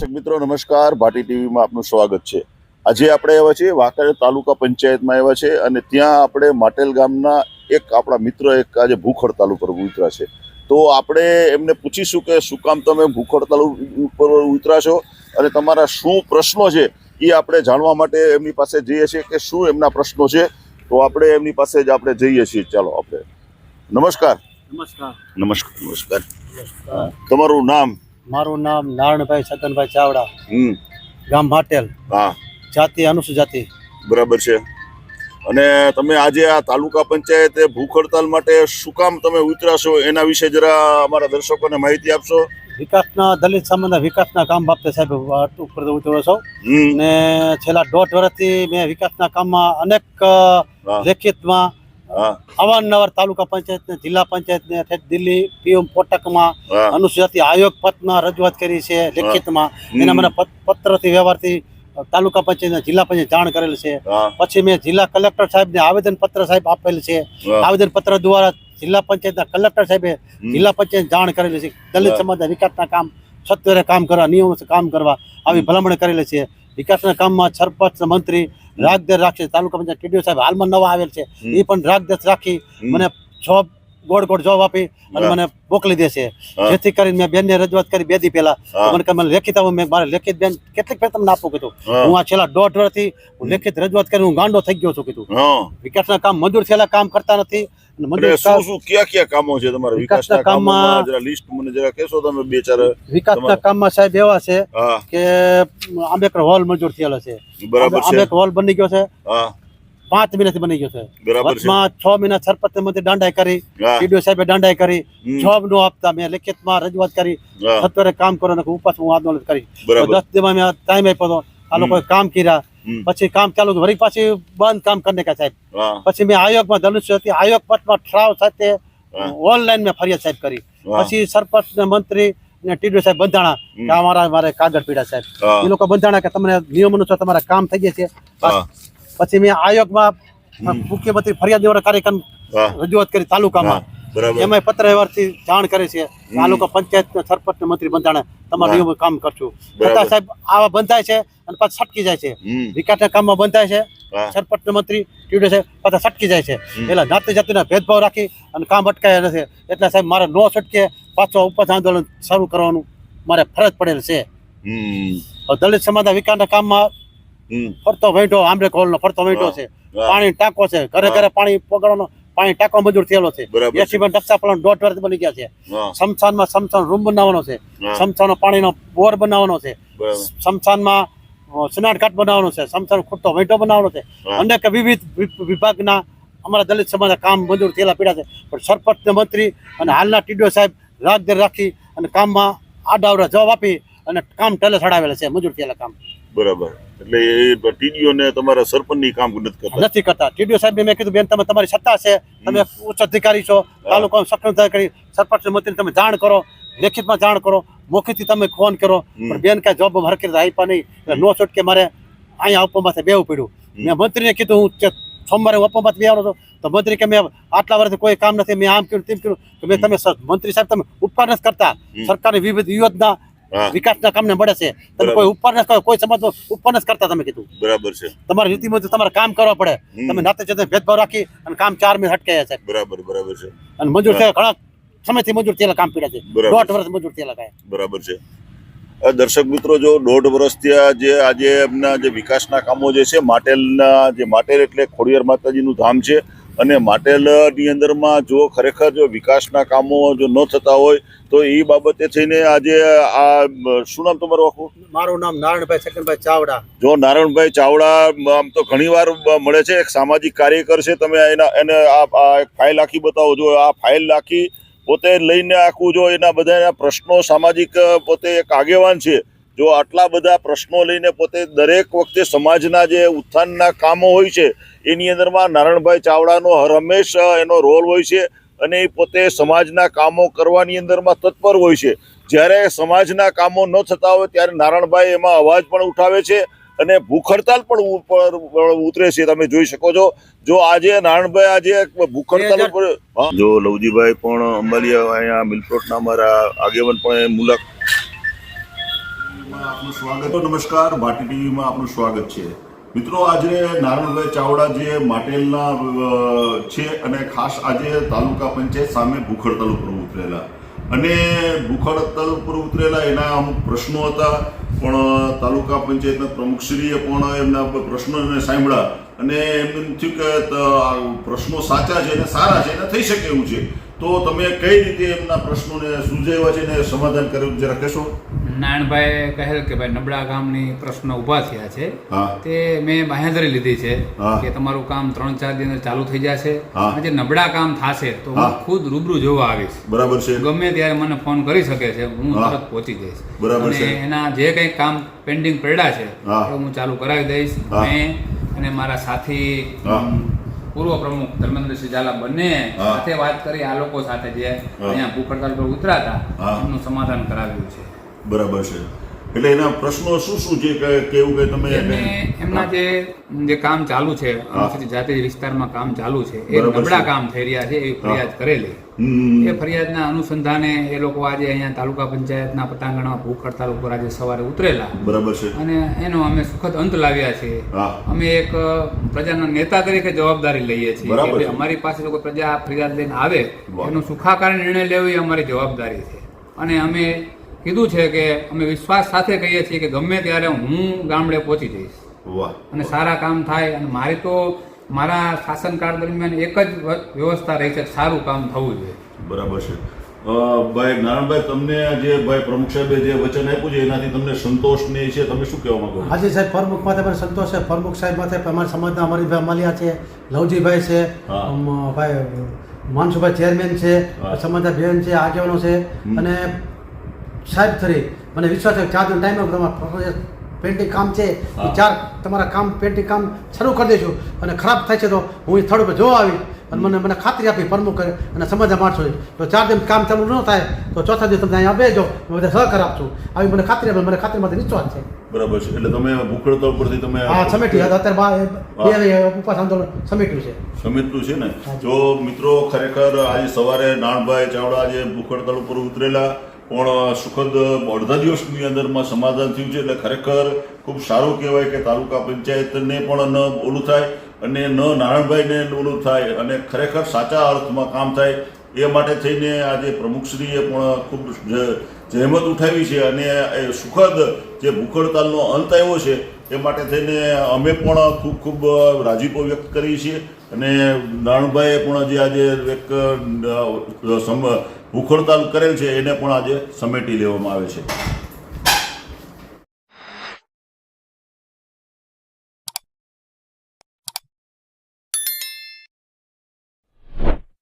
દર્શક મિત્રો નમસ્કાર. ભાટી ટીવીમાં આપનું સ્વાગત છે. આજે આપણે આવ્યા છીએ વાંકાનેર તાલુકા પંચાયતમાં આવ્યા છે અને ત્યાં આપણે માટેલ ગામના એક આપણા મિત્ર એક આજે ભૂખ હડતાલ ઉપર ઉતરા છે. તો આપણે એમને પૂછીશું કે શું કામ તમે ભૂખ હડતાલ ઉપર ઉતરા છો અને તમારા શું પ્રશ્નો છે એ આપણે જાણવા માટે એમની પાસે જઈએ છીએ કે શું એમના પ્રશ્નો છે. તો આપણે એમની પાસે જ આપણે જઈએ છીએ. ચાલો આપણે. નમસ્કાર. નમસ્કાર. નમસ્કાર. નમસ્કાર. તમારું નામ? મારું નામ નારણભાઈ છગનભાઈ ચાવડા. હમ. ગામ માટેલ હા. જાતિ અનુસૂચિત જાતિ. બરાબર છે. અને તમે આજે આ તાલુકા પંચાયતે ભૂખ હડતાલ માટે શું કામ તમે ઉતરાશો એના વિશે જરા અમારા દર્શકોને માહિતી આપશો? વિકાસના દલિત સમાજના વિકાસના કામ બાબતે સાહેબ ઉપર ઉતરો છો. હમ. ને છેલ્લા દોઢ વર્ષથી મેં વિકાસના કામમાં અનેક લેખિતમાં અવારનવાર તાલુકા પંચાયતને જિલ્લા પંચાયતને ઠેઠ દિલ્હી પીએમ પોટકમાં હા. અનુસૂચિત આયોગ પદમાં રજૂઆત કરી છે લેખિતમાં. એના મને પત- પત્રથી વ્યવહારથી તાલુકા પંચાયત જિલ્લા પંચાયત જાણ કરેલ છે. પછી મેં જિલ્લા કલેક્ટર સાહેબને આવેદન પત્ર સાહેબ આપેલ છે. આવેદન પત્ર દ્વારા જિલ્લા પંચાયતના કલેક્ટર સાહેબે જિલ્લા પંચાયત જાણ કરેલી છે. દલિત. સમાજના વિકાસના કામ સત્વરે કામ કરવા નિયમો કામ કરવા આવી ભલામણ કરેલી છે. વિકાસના કામમાં સરપંચ મંત્રી રાગદર રાખશે તાલુકા પંચાયત ટીડીઓ સાહેબ હાલમાં નવા આવેલ છે. એ પણ રાગદેશ રાખી મને જોબ ગોળ ગોળ જોબ આપી અને મને મોકલી દેશે જેથી કરીને મેં બેનને રજૂઆત કરી બે દી પહેલા. મને કહે, મને લેખિત આવું મેં મારે લેખિત બેન કેટલીક ફેર તમને આપું કીધું. હું. આ છેલ્લા દોઢ વર્ષથી હું લેખિત રજૂઆત કરી હું ગાંડો થઈ ગયો છું કીધું. વિકાસ વિકાસના કામ મજૂર થયેલા કામ કરતા નથી અને મજૂર એટલે શું શું કયા કયા કામો છે તમારા વિકાસના કામોમાં? સાહેબ એવા છે કે આંબેડકર હોલ મંજૂર થયેલો છે. આંબેડકર હોલ બની ગયો છે. પાંચ મહિનાથી બની ગયો છે. વચમાં છ મહિના સરપંચ મંત્રી દાંડાઈ કરી હા ટીડીઓ સાહેબે દાંડાઈ કરી જોબ નો આપતા મેં લેખિતમાં રજૂઆત કરી સત્વરે કામ કરો ને ઉપવાસ હું આંદોલન કરી. દસ દિવસ મેં ટાઈમ આપ્યો હતો આ લોકોએ કામ કર્યા. પછી કામ ચાલુ. વળી પાછી બંધ કામ કરીને કા સાહેબ. પછી મેં આયોગમાં ધનુષ્ય હતી. આયોગ પટમાં ઠરાવ સાથે ઓનલાઈન મેં ફરિયાદ સાહેબ કરી. પછી સરપંચ ને મંત્રી ને ટીડીઓ સાહેબ બંધાણા. કે અમારા મારે કાગળ પીડા સાહેબ. એ લોકો બંધાણા કે તમને નિયમ અનુસાર તમારા કામ થઈ હા. પછી મેં આયોગમાં. મુખ્યમંત્રી ફરિયાદ નિવારણ કાર્યક્રમ રજૂઆત કરી તાલુકામાં. એમાં પત્ર વ્યવહારથી જાણ કરે છે. તાલુકા પંચાયત સરપંચ મંત્રી બંધાણે તમારું નિયમ કામ કરશું. છતાં સાહેબ આવા બંધાય છે અને પાછા છટકી જાય છે. વિકાસના કામમાં બંધાય છે. સરપંચ મંત્રી ટીડીઓ છે પાછા છટકી જાય છે. એટલે જાતિ જાતિના ભેદભાવ રાખી અને કામ અટકાયા નથી. એટલે સાહેબ મારે નો છટકે પાછો ઉપજ આંદોલન શરૂ કરવાનું મારે ફરજ પડેલ છે. દલિત સમાજના વિકાસના કામમાં ફરતો વેઠો કોલ નો ફરતો વેઠો છે. પાણી ટાંકો છે. ઘરે ઘરે પાણી પકડવાનો પાણી ટાંકો મંજૂર થયેલો છે. એસી પણ રક્ષા પ્લાન દોઢ વર્ષ બની ગયા છે. સમસાનમાં સમસાન રૂમ બનાવવાનો છે. સમસાનો પાણીનો બોર બનાવવાનો છે. સમસાનમાં સ્નાન ઘાટ બનાવવાનો છે. સમસાન ખૂટતો વેઠો બનાવવાનો છે. અનેક વિવિધ વિભાગના અમારા દલિત સમાજના કામ મંજૂર થયેલા પીડા છે. પણ સરપંચ મંત્રી અને હાલના ટીડીઓ સાહેબ રાખદેર રાખી અને કામમાં આડાવડા જવાબ આપી અને કામ ટલે ચડાવેલા છે. મંજૂર થયેલા કામ. બરાબર. એટલે એ ટીડીઓ ને તમારા સરપંચની કામ નથી કરતા? નથી કરતા. ટીડીઓ સાહેબ મેં કીધું બેન તમે તમારી સત્તા છે. તમે ઉચ્ચ અધિકારી છો. તાલુકા સક્ષમ કરી સરપંચ મંત્રી તમે જાણ કરો. લેખિતમાં જાણ કરો. મોખેથી તમે ફોન કરો. પણ બેન કાંઈ જોબ હરકત આપ્યા નહીં. નો છૂટકે મારે અહીંયા આપવા માટે બેવું પડ્યું. મેં મંત્રીને કીધું હું સોમવારે આપવા માટે બેવાનો હતો તો મંત્રી કે મેં આટલા વર્ષથી કોઈ કામ નથી. મેં આમ કર્યું તેમ કર્યું. તો મેં તમે મંત્રી સાહેબ તમે ઉપકાર નથી કરતા. સરકારની વિવિધ યોજના વિકાસના કામને મળે છે. તમે કોઈ ઉપર કોઈ સમાજ ઉપર કરતા તમે કીધું. બરાબર છે. તમારી રીતિ મુજબ તમારે કામ કરવા પડે. તમે નાતે જતે ભેદભાવ રાખી અને કામ ચાર મિનિટ હટકે છે. બરાબર બરાબર છે. અને મંજૂર થયા ઘણા સમયથી મંજૂર થયેલા કામ પીડા છે. દોઢ વર્ષ મંજૂર થયેલા કાંઈ. બરાબર છે. દર્શક મિત્રો જો દોઢ વર્ષથી આ જે આજે એમના જે વિકાસના કામો જે છે માટેલના જે માટેલ એટલે ખોડિયાર માતાજીનું ધામ છે અને માટેલની અંદરમાં જો ખરેખર જો વિકાસના કામો જો ન થતા હોય તો એ બાબતે થઈને આજે આ શું નામ તમારું આખું? મારું નામ નારાયણભાઈ સકનભાઈ ચાવડા. જો નારાયણભાઈ ચાવડા આમ તો ઘણીવાર મળે છે એક સામાજિક કાર્યકર છે તમે એના એને આ ફાઇલ આખી બતાવો. જો આ ફાઇલ આખી પોતે લઈને આખું જો એના બધા પ્રશ્નો સામાજિક પોતે એક આગેવાન છે જો આટલા બધા પ્રશ્નો લઈને પોતે દરેક વખતે સમાજના જે ઉત્થાનના કામો હોય છે એની અંદરમાં નારાયણભાઈ ચાવડાનો હર હંમેશ એનો રોલ હોય છે અને એ પોતે સમાજના કામો કરવાની અંદરમાં તત્પર હોય છે. જ્યારે સમાજના કામો ન થતા હોય ત્યારે નારાયણભાઈ એમાં અવાજ પણ ઉઠાવે છે અને ભૂખ હડતાલ પણ ઉતરે છે તમે જોઈ શકો છો. જો આજે નારાયણભાઈ આજે ભૂખ હડતાલ ઉપર જો લવજીભાઈ પણ અંબાલિયા અહીંયા મિલપ્લોટના અમારા આગેવાન પણ મુલાકાત આપનું સ્વાગત. નમસ્કાર ભાટી ટીવીમાં આપનું સ્વાગત છે. મિત્રો, આજે નારણભાઈ ચાવડા જે માટેલના છે અને ખાસ આજે તાલુકા પંચાયત સામે ભૂખડતલ ઉપર ઉતરેલા અને ભૂખડતલ ઉપર ઉતરેલા એના અમુક પ્રશ્નો હતા, પણ તાલુકા પંચાયતના પ્રમુખશ્રીએ પણ એમના પ્રશ્નોને સાંભળ્યા. અને એમ થયું કે પ્રશ્નો સાચા છે અને સારા છે અને થઈ શકે એવું છે. તો તમે કઈ રીતે એમના પ્રશ્નોને સુલઝાવ્યા છે અને સમાધાન કર્યું, જરા કહેશો? નારાયણભાઈ કહેલ કે ભાઈ નબળા ગામની પ્રશ્ન ઊભા થયા છે. તે મેં બાહેંધરી લીધી છે કે તમારું કામ ત્રણ ચાર દિવસ ચાલુ થઈ જશે. જે નબળા કામ થશે તો હું ખુદ રૂબરૂ જોવા આવીશ. બરાબર છે. ગમે ત્યારે મને ફોન કરી શકે છે હું. તરત પહોંચી જઈશ. બરાબર અને છે. એના જે કંઈ કામ પેન્ડિંગ પડ્યા છે તો એ હું ચાલુ કરાવી દઈશ. મેં અને મારા સાથી પૂર્વ પ્રમુખ ધર્મેન્દ્રસિંહ ઝાલા બંને સાથે વાત કરી આ લોકો સાથે જે. અહીંયા ભૂખ હડતાલ પર ઉતરાતા. એમનું સમાધાન કરાવ્યું છે. બરાબર છે. એટલે એના પ્રશ્નો શું શું છે કે કેવું કે તમે એમના જે જે કામ ચાલુ છે. જાતિ વિસ્તારમાં કામ ચાલુ છે. એ નબળા કામ થઈ રહ્યા છે એવી ફરિયાદ કરેલી. એ ફરિયાદના અનુસંધાને એ લોકો આજે અહીંયા તાલુકા પંચાયતના પટાંગણમાં ભૂખ હડતાલ ઉપર આજે સવારે ઉતરેલા. બરાબર છે. અને એનો અમે સુખદ અંત લાવ્યા છીએ. અમે એક પ્રજાના નેતા તરીકે જવાબદારી લઈએ છીએ. કે અમારી પાસે લોકો પ્રજા ફરિયાદ લઈને આવે એનો સુખાકારી નિર્ણય લેવો એ અમારી જવાબદારી છે. અને અમે કીધું છે કે અમે વિશ્વાસ સાથે કહીએ છીએ કે ગમે ત્યારે હું ગામડે પહોંચી જઈશ. વાહ. અને સારા કામ થાય અને મારી તો મારા શાસનકાળ દરમિયાન એક જ વ્યવસ્થા રહી છે સારું કામ થવું જોઈએ. બરાબર છે. ભાઈ નારાયણભાઈ તમને જે ભાઈ પ્રમુખ સાહેબે જે વચન આપ્યું છે એનાથી તમને સંતોષ ને છે તમે શું કહેવા માંગો હાજી સાહેબ પ્રમુખ માથે પણ સંતોષ છે. પ્રમુખ સાહેબ માથે અમારા સમાજના અમરીભાઈ અમાલિયા છે લવજીભાઈ છે ભાઈ માનસુભાઈ ચેરમેન છે. સમાજના બેન છે આગેવાનો છે. અને સાહેબ થરી મને વિશ્વાસ છે ચાર દિવસ ટાઈમ તમારા પેન્ટિંગ કામ છે એ ચાર તમારા કામ પેન્ટિંગ કામ શરૂ કરી દેજો અને ખરાબ થાય છે તો હું એ સ્થળ ઉપર જોવા આવી અને મને મને ખાતરી આપી પ્રમુખ કરે. અને સમાજના માણસો તો ચાર દિવસ કામ ચાલુ ન થાય તો ચોથા દિવસ તમે અહીંયા બેજો. હું બધા સહકાર આપશું આવી મને ખાતરી આપે મને ખાતરીમાંથી વિશ્વાસ છે. બરાબર છે. એટલે તમે ભૂખડતા ઉપરથી પરથી તમે હા સમેટી અત્યારે બા- ઉપવાસ આંદોલન સમેટ્યું છે. સમેટ્યું છે ને? જો મિત્રો ખરેખર આજે સવારે નાણભાઈ ચાવડા આજે ભૂખ ઉપર ઉતરેલા પણ સુખદ અડધા દિવસની અંદરમાં સમાધાન થયું છે એટલે ખરેખર ખૂબ સારું કહેવાય કે તાલુકા પંચાયતને પણ ન ઓલું થાય અને ન નારાયણભાઈને ઓલું થાય અને ખરેખર સાચા અર્થમાં કામ થાય એ માટે થઈને આજે પ્રમુખશ્રીએ પણ ખૂબ જહેમત ઉઠાવી છે અને એ સુખદ જે ભૂખડતાલનો અંત આવ્યો છે એ માટે થઈને અમે પણ ખૂબ ખૂબ રાજીપો વ્યક્ત કરીએ છીએ. અને નાણુભાઈએ પણ જે આજે એક ઉખડતાલ કરેલ છે, એને પણ આજે સમેટી લેવામાં આવે છે.